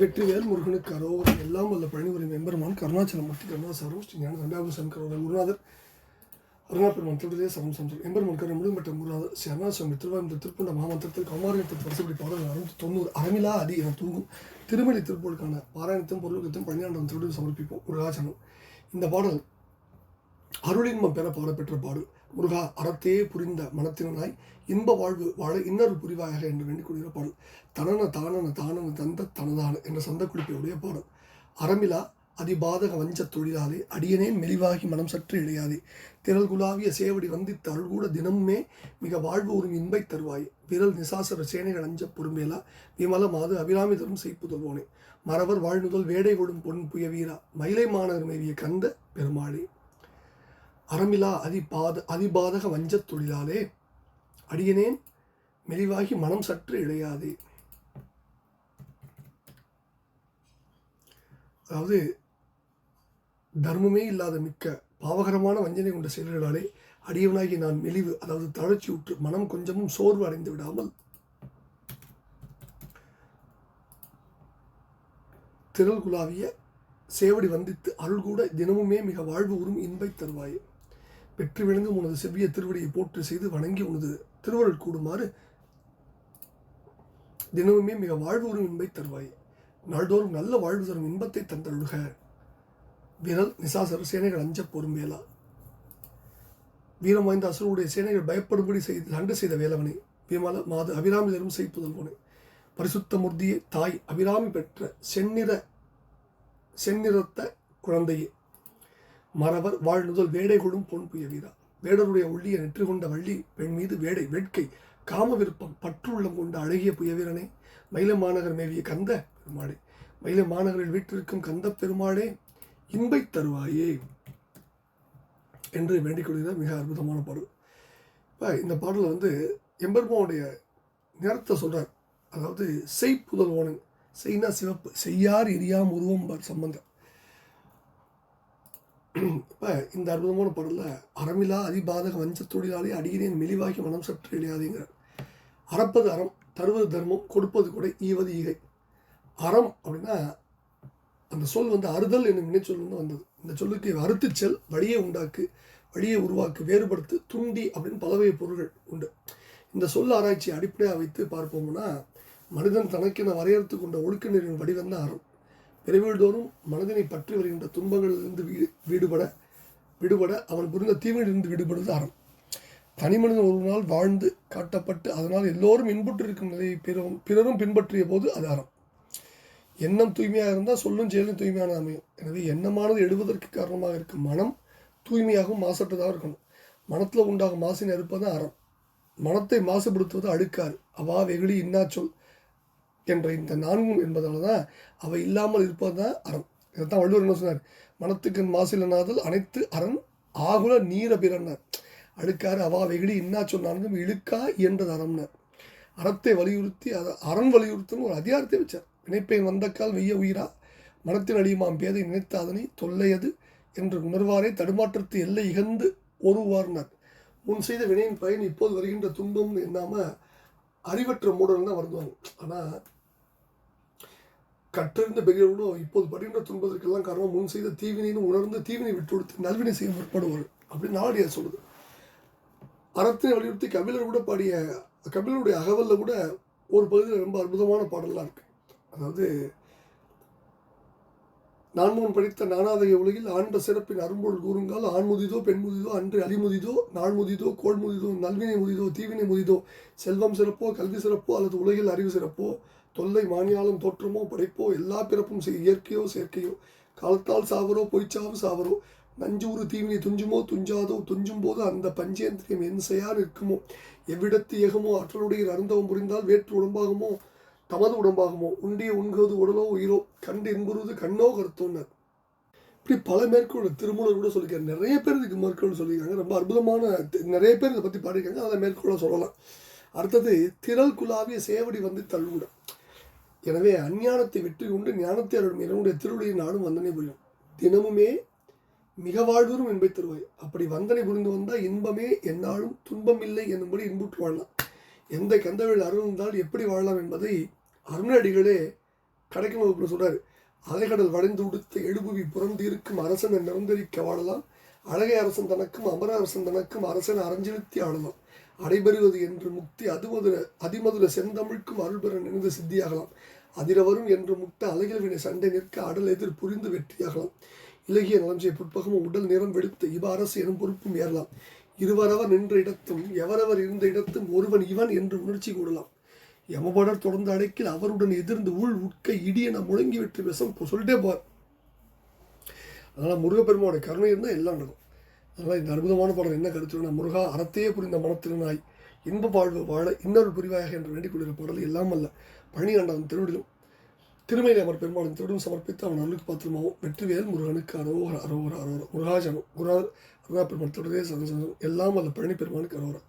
வெற்றிவேல் முருகனுக்கு கரோர் எல்லாம் வல்ல பழனிபுரி மெம்பெருமான் கருணாச்சலமூர்த்தி கருணாசாரம் ஸ்ரீ ஞான தண்டாபுசன் கரோட குருநாதர் அருணாபெருமான் திருடைய சமம் சம்சம் எம்பெருமான் கரு முழும்பெற்ற குருநாதர் ஸ்ரீ அருணாசுவாமி திருவாரூர் திருப்பூண்ட மாமந்திரத்தில் கௌமாரியத்தில் வரிசைப்படி பாடல் அறுநூத்தி தொண்ணூறு அறமிலா அடி என தூங்கும். திருமலை திருப்பூருக்கான பாராயணத்தும் பொருளுக்கத்தும் பணியாண்டம் திருடன் சமர்ப்பிப்போம். முருகாச்சனம் இந்த பாடல் அருளின்மம் பெற பாடப்பெற்ற பாடு. முருகா அறத்தையே புரிந்த மனத்தினாய் இன்ப வாழ்வு வாழ இன்னொரு புரிவாயாக என்று வேண்டிக் கொள்கிற பாடல் தனன தானன தானன தந்த தனதான என்ற சந்த குறிப்பையுடைய பாடல் அறமிலா அதிபாதக வஞ்சத் தொழிலாதே அடியனேன் மெலிவாகி மனம் சற்று இழையாதே. திரள் குலாவிய சேவடி வந்தித்த அருள்கூட தினமுமே மிக வாழ்வு ஒரு இன்பை தருவாய். விரல் நிசாசர சேனைகள் அஞ்ச பொறுமேலா விமல மாது அபிராமி தரும் செய்ப்புதல்வோனே மறவர் வாழ்நுதல் வேடை கொடும் பொன் புயவீரா. மயிலை மாநகர் மேவிய கந்த பெருமாளே. அறமிலா அதிபாத அதிபாதக வஞ்சத் தொழிலாலே அடியனேன் மெலிவாகி மனம் சற்று இழையாதே. அதாவது தர்மமே இல்லாத மிக்க பாவகரமான வஞ்சனை கொண்ட செயல்களாலே அடியவனாகி நான் மெலிவு அதாவது தளர்ச்சி உற்று மனம் கொஞ்சமும் சோர்வு அடைந்து விடாமல் திரள் குலாவிய சேவடி வந்தித்து அருள் கூட தினமுமே மிக வாழ்வு உறும் இன்பை தருவாயே. பெற்று விளங்கும் உனது செவ்விய திருவடியை போற்று செய்து வணங்கி உனது திருவருள் கூடுமாறு தினமுமே மிக வாழ்வு உறும் இன்பை தருவாய். நாள்தோறும் நல்ல வாழ்வு தரும் இன்பத்தை தந்தருள்க. விரல் நிசாசர சேனைகள் அஞ்ச பொறுமேலா வீரம் வாய்ந்த அசுரனுடைய சேனைகள் பயப்படும்படி செய்து சண்டை செய்த வேலவனை. விமல மாது அபிராமி தரும் செய்ப்புதல்வனை பரிசுத்த மூர்த்தியே தாய் அபிராமி பெற்ற செந்நிற செந்நிறத்த குழந்தையே. மறவர் வாழ்நுதல் வேடை கொடும் பொன் புய வீரா வேடருடைய ஒள்ளிய நெற்றி கொண்ட வள்ளி பெண் மீது வேடை வேட்கை. காம விருப்பம் பற்றுள்ளம் கொண்ட அழகிய புயவீரனே. மயில மாநகர் மேவிய கந்த பெருமாளே. மயில மாநகரில் வீட்டிற்கும் கந்த பெருமாளே இன்பை தருவாயே என்று வேண்டிக் கொள்கிறார் மிக அற்புதமான பாடல். இப்போ இந்த பாடலில் வந்து எம்பெருமாவுடைய நிறத்தை சொல்கிறார் அதாவது செய் புதல்வோனன் செய்னா சிவப்பு செய்யார் எரியாம் உருவம் சம்பந்தம். இப்போ இந்த அற்புதமான பாடலில் அறமிலா அதிபாதக வஞ்ச தொழிலாளி அடியினேன் மெலிவாகி மனம் சற்று இழையாதேங்கிறார் அறப்பது அறம் தருவது தர்மம் கொடுப்பது கூட ஈவது ஈகை. அறம் அப்படின்னா அந்த சொல் வந்து அறுதல் என்னும் வினைச்சொல் வந்து வந்தது. இந்த சொல்லுக்கு அறுத்து செல் வழியை உண்டாக்கு வழியை உருவாக்கு வேறுபடுத்து துண்டி அப்படின்னு பலவகை பொருள்கள் உண்டு. இந்த சொல் ஆராய்ச்சி அடிப்படையாக வைத்து பார்ப்போம்னா மனிதன் தனக்கென வரையறுத்து கொண்ட ஒழுக்க நெறியின் வடிவந்த அறம். பிறவில்தோறும் மனதினை பற்றி வருகின்ற துன்பங்களிலிருந்து வீடு வீடுபட விடுபட அவன் புரிந்த தீமையிலிருந்து விடுபடுவது அறம் தனி மனிதன் ஒரு நாள் வாழ்ந்து காட்டப்பட்டு அதனால் எல்லோரும் இன்புற்று இருக்கும் நிலையை பிறரும் பிறரும் பின்பற்றிய போது அது அறம். எண்ணம் தூய்மையாக இருந்தால் சொல்லும் செயலும் தூய்மையான அமையும். எனவே எண்ணமானது எழுவதற்கு காரணமாக இருக்கும். மனம் தூய்மையாகவும் மாசற்றதாக இருக்கணும். மனத்தில் உண்டாகும் மாசினை அறுப்பது அறம். மனத்தை மாசுபடுத்துவது அழுக்காறு அவா வெகுளி இன்னாச்சொல் என்ற இந்த நான்கும் என்பதால் தான் அவை இல்லாமல் இருப்பது தான் அறம். இதைத்தான் வள்ளுவர் என்ன சொன்னார்? மனத்துக்கு மாசிலனாதல் அனைத்து அரண் ஆகுல நீர பிறன்னார். அழுக்காறு அவா வெகுடி இன்னா சொன்னாலும் இழுக்கா இயன்றது அறம்னார். அறத்தை வலியுறுத்தி அதை அறம் வலியுறுத்துன்னு ஒரு அதிகாரத்தை வச்சார். நினைப்பை வந்தக்கால் வெய்ய உயிரா? மனத்தில் அழியுமாம் பேதை நினைத்த அதனை தொல்லையது என்று உணர்வாரே தடுமாற்றத்து எல்லை இகந்து ஒருவார்னார் முன் செய்த வினையின் பயன் இப்போது வருகின்ற துன்பம் என்னாம அறிவற்ற மூடல் தான் வருவாங்க ஆனால் கற்றிருந்த பெரியவர்களும் இப்போது படுகின்ற துன்பதற்கெல்லாம் காரணம் முன் செய்த தீவினைன்னு உணர்ந்து தீவினை விட்டு கொடுத்து நல்வினை செய்ய முற்படுவார் அப்படின்னு நாடியார் சொல்லுது. அறத்தினை வலியுறுத்தி கபிலர் கூட பாடிய கபிலருடைய அகவலில் கூட ஒரு பகுதியில் ரொம்ப அற்புதமான பாடல்லாம் இருக்கு. அதாவது நான்முகன் படித்த நானாதக உலகில் ஆண்ட சிறப்பின் அரும்பொருள் கூறுங்கால் ஆண் முதிதோ பெண் முதிதோ அன்று அழிமுதிதோ நாள் முதிதோ கோள் முதிதோ நல்வினை முதிதோ தீவினை முதிதோ செல்வம் சிறப்போ கல்வி சிறப்போ அல்லது உலகில் அறிவு சிறப்போ தொல்லை மானியாலும் தோற்றமோ படைப்போ எல்லா பிறப்பும் செய் இயற்கையோ செயற்கையோ காலத்தால் சாவரோ பொய்ச்சாவு சாவரோ நஞ்சூறு தீவினை துஞ்சுமோ துஞ்சாதோ துஞ்சும் போது அந்த பஞ்சேந்திரியம் என் செயல் நிற்குமோ எவ்விடத்து ஏகமோ அற்றலுடைய அருந்தவம் புரிந்தால் வேற்று உடம்பாகுமோ? தமது உடம்பாகுமோ? உண்டிய உண்கிறது உடலோ உயிரோ? கண்டு என்புறது கண்ணோ கருத்தோன்னர். இப்படி பல மேற்கோள் திருமூலர் கூட சொல்லியிருக்காரு. நிறைய பேர் இதுக்கு மேற்கோள் சொல்லியிருக்காங்க. ரொம்ப அற்புதமான நிறைய பேர் இதை பற்றி பாடியிருக்காங்க. அதை மேற்கோளாக சொல்லலாம். அடுத்தது திரள் குலாவிய சேவடி வந்து தள்ளுவிடும். எனவே அஞ்ஞானத்தை வெற்றி கொண்டு ஞானத்தை அருளும் என்னுடைய திருவுடைய நானும் வந்தனை புரியும். தினமுமே மிக வாழ்வரும் என்பை தருவாய். அப்படி வந்தனை புரிந்து வந்தால் இன்பமே என்னாலும் துன்பம் இல்லை என்னும்படி இன்புற்று வாழலாம். எந்த கந்தவில் அருள் எப்படி வாழலாம் என்பதை அருணடிகளே கடைக்கன் வகுப்பில் சொல்றாரு. அலைகடல் வளைந்து உடுத்த எழுபுவி புறந்திருக்கும் அரசனை நிரந்தரிக்க வாழலாம். அழகை அரசன் தனக்கும் அமர அரசன் தனக்கும் அரசன் அறஞ்செலுத்தி ஆளலாம் அடைபெறுவது என்று முக்தி அதுமதுர அதிமதுர செந்தமிழ்க்கும் அருள்பெற நினைந்து சித்தியாகலாம். அதிரவரும் என்று முக்த அழகில்வினை சண்டை நிற்க அடல் எதிர் புரிந்து வெற்றியாகலாம். இலகிய நலம் செய்ய புட்பகமும் உடல் நிறம் வெளுத்த இவ அரசு எனும் பொறுப்பும் ஏறலாம். இருவரவர் நின்ற இடத்தும் எவரவர் இருந்த இடத்தும் ஒருவன் இவன் என்று உணர்ச்சி கூடலாம் யமபடர் தொடர்ந்து அடைக்கில் அவருடன் எதிர்ந்து உள் உட்க இடியென முழங்கி வெற்றி விஷம் சொல்லிட்டே போவார். அதனால் முருகப்பெருமாவோட கருணை இருந்தால் எல்லாம் நடக்கும். அதனால் இந்த அற்புதமான பாடல் என்ன கருத்துனா முருகா அறத்தையே புரிந்த மனத்திறனாய் இன்ப வாழ்வு வாழ இன்னொரு புரிவாயாக என்று வேண்டிக் கொள்கிற பாடல் எல்லாம் அல்ல. பழனி ஆண்டவன் திருவிடிலும் திருமையில அவர் பெருமாளும் திருடும் சமர்ப்பித்து அவன் அருளுக்கு பாத்திரமாகவும் வெற்றிவேல் முருகனுக்கு அரோகர் அரோகர் அரோகர். முருகாஜனம் முருகா அருணா பெருமாள் தொடரே சதசனம் எல்லாம் அல்ல. பழனி பெருமானுக்கு அரோகரா.